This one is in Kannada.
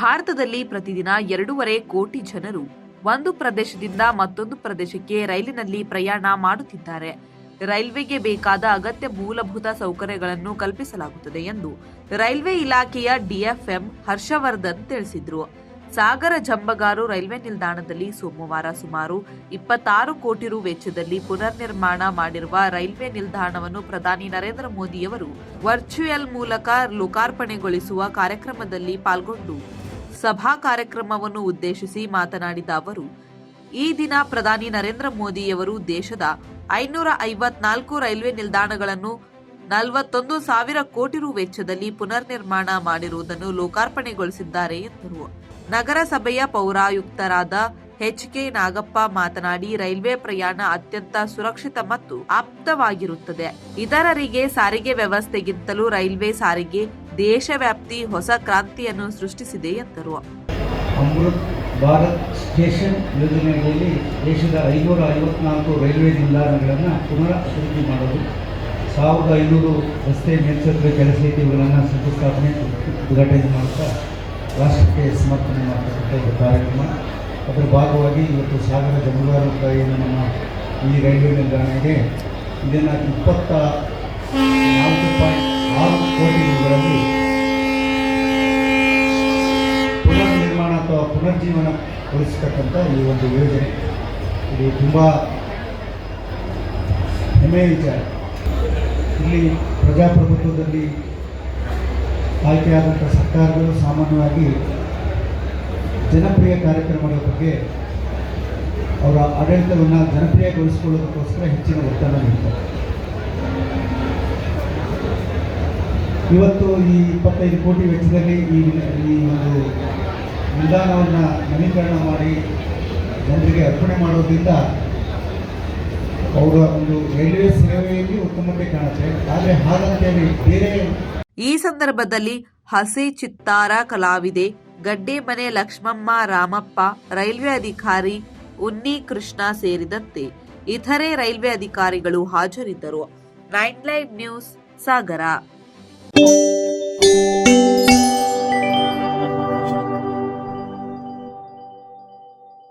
ಭಾರತದಲ್ಲಿ ಪ್ರತಿದಿನ ಎರಡೂವರೆ ಕೋಟಿ ಜನರು ಒಂದು ಪ್ರದೇಶದಿಂದ ಮತ್ತೊಂದು ಪ್ರದೇಶಕ್ಕೆ ರೈಲಿನಲ್ಲಿ ಪ್ರಯಾಣ ಮಾಡುತ್ತಿದ್ದಾರೆ. ರೈಲ್ವೆಗೆ ಬೇಕಾದ ಅಗತ್ಯ ಮೂಲಭೂತ ಸೌಕರ್ಯಗಳನ್ನು ಕಲ್ಪಿಸಲಾಗುತ್ತದೆ ಎಂದು ರೈಲ್ವೆ ಇಲಾಖೆಯ ಡಿಎಫ್ಎಂ ಹರ್ಷವರ್ಧನ್ ತಿಳಿಸಿದರು. ಸಾಗರ ಜಂಬಗಾರು ರೈಲ್ವೆ ನಿಲ್ದಾಣದಲ್ಲಿ ಸೋಮವಾರ ಸುಮಾರು ಇಪ್ಪತ್ತಾರು ಕೋಟಿ ರು ವೆಚ್ಚದಲ್ಲಿ ಪುನರ್ ನಿರ್ಮಾಣ ಮಾಡಿರುವ ರೈಲ್ವೆ ನಿಲ್ದಾಣವನ್ನು ಪ್ರಧಾನಿ ನರೇಂದ್ರ ಮೋದಿಯವರು ವರ್ಚುವಲ್ ಮೂಲಕ ಲೋಕಾರ್ಪಣೆಗೊಳಿಸುವ ಕಾರ್ಯಕ್ರಮದಲ್ಲಿ ಪಾಲ್ಗೊಂಡು ಸಭಾ ಕಾರ್ಯಕ್ರಮವನ್ನು ಉದ್ದೇಶಿಸಿ ಮಾತನಾಡಿದ ಅವರು, ಈ ದಿನ ಪ್ರಧಾನಿ ನರೇಂದ್ರ ಮೋದಿಯವರು ದೇಶದ ಐನೂರ ಐವತ್ನಾಲ್ಕು ರೈಲ್ವೆ ನಿಲ್ದಾಣಗಳನ್ನು ನಲವತ್ತೊಂದು ಸಾವಿರ ಕೋಟಿ ರು ವೆಚ್ಚದಲ್ಲಿ ಪುನರ್ ನಿರ್ಮಾಣ ಮಾಡಿರುವುದನ್ನು ಲೋಕಾರ್ಪಣೆಗೊಳಿಸಿದ್ದಾರೆ ಎಂದರು. ನಗರಸಭೆಯ ಪೌರಾಯುಕ್ತರಾದ ಎಚ್ ಕೆ ನಾಗಪ್ಪ ಮಾತನಾಡಿ, ರೈಲ್ವೆ ಪ್ರಯಾಣ ಅತ್ಯಂತ ಸುರಕ್ಷಿತ ಮತ್ತು ಆಪ್ತವಾಗಿರುತ್ತದೆ. ಇತರರಿಗೆ ಸಾರಿಗೆ ವ್ಯವಸ್ಥೆಗಿಂತಲೂ ರೈಲ್ವೆ ಸಾರಿಗೆ ದೇಶವ್ಯಾಪ್ತಿ ಹೊಸ ಕ್ರಾಂತಿಯನ್ನು ಸೃಷ್ಟಿಸಿದೆ ಎಂದರು. ಅಮೃತ್ ಭಾರತ್ ಸ್ಟೇಷನ್ ಯೋಜನೆಯಲ್ಲಿ ದೇಶದ ಐನೂರ ಐವತ್ನಾಲ್ಕು ರೈಲ್ವೆ ನಿಲ್ದಾಣಗಳನ್ನು ಪುನರ್ ಅಭಿವೃದ್ಧಿ ಮಾಡೋದು, ಸಾವಿರದ ಐನೂರು ರಸ್ತೆ ಮೇಲ್ಸೇತುವೆ ಕೆಲಸಗಳನ್ನು ಶಂಕುಸ್ಥಾಪನೆ ಉದ್ಘಾಟನೆ ಮಾಡ್ತಾ ರಾಷ್ಟ್ರಕ್ಕೆ ಸಮರ್ಪಣೆ ಮಾಡ್ತಕ್ಕಂಥ ಒಂದು ಕಾರ್ಯಕ್ರಮ. ಅದರ ಭಾಗವಾಗಿ ಇವತ್ತು ಸಾವಿರ ಜಮುಗಾರ ಏನು ನಮ್ಮ ಈ ರೈಲ್ವೆ ನಿಲ್ದಾಣಗೆ ಇದೆ. ಇದನ್ನು ಇಪ್ಪತ್ತ ನಾಲ್ಕು ಪಾಯಿಂಟ್ ಆರು ಕೋಟಿಗಳಲ್ಲಿ ಪುನರ್ ನಿರ್ಮಾಣ ಅಥವಾ ಪುನರ್ಜೀವನಗೊಳಿಸತಕ್ಕಂಥ ಈ ಒಂದು ಯೋಜನೆ. ಇದು ತುಂಬ ಹೆಮ್ಮೆಯ ವಿಚಾರ. ಇಲ್ಲಿ ಪ್ರಜಾಪ್ರಭುತ್ವದಲ್ಲಿ ಆಯ್ಕೆಯಾದಂಥ ಸರ್ಕಾರಗಳು ಸಾಮಾನ್ಯವಾಗಿ ಜನಪ್ರಿಯ ಕಾರ್ಯಕ್ರಮಗಳ ಬಗ್ಗೆ ಅವರ ಆಡಳಿತವನ್ನು ಜನಪ್ರಿಯಗೊಳಿಸಿಕೊಳ್ಳೋದಕ್ಕೋಸ್ಕರ ಹೆಚ್ಚಿನ ಒತ್ತಡ ನೀಡ್ತಾರೆ. ಇವತ್ತು ಈ ಇಪ್ಪತ್ತೈದು ಕೋಟಿ ವೆಚ್ಚದಲ್ಲಿ ಈ ಈ ಒಂದು ನಿಲ್ದಾಣವನ್ನು ನವೀಕರಣ ಮಾಡಿ ಜನರಿಗೆ ಅರ್ಪಣೆ ಮಾಡೋದ್ರಿಂದ ಅವರ ಒಂದು ರೈಲ್ವೆ ಸೇವೆಯಲ್ಲಿ ಉತ್ತಮತೆ ಕಾಣುತ್ತೆ. ಆದರೆ ಹಾಗಂತೇಳಿ ಬೇರೆ ಈ ಸಂದರ್ಭದಲ್ಲಿ ಹಸಿ ಚಿತ್ತಾರ ಕಲಾವಿದೆ ಗಡ್ಡೆಮನೆ ಲಕ್ಷ್ಮಮ್ಮ ರಾಮಪ್ಪ, ರೈಲ್ವೆ ಅಧಿಕಾರಿ ಉನ್ನಿ ಕೃಷ್ಣ ಸೇರಿದಂತೆ ಇತರೆ ರೈಲ್ವೆ ಅಧಿಕಾರಿಗಳು ಹಾಜರಿದ್ದರು. Nine live news, Sagara. Thank you.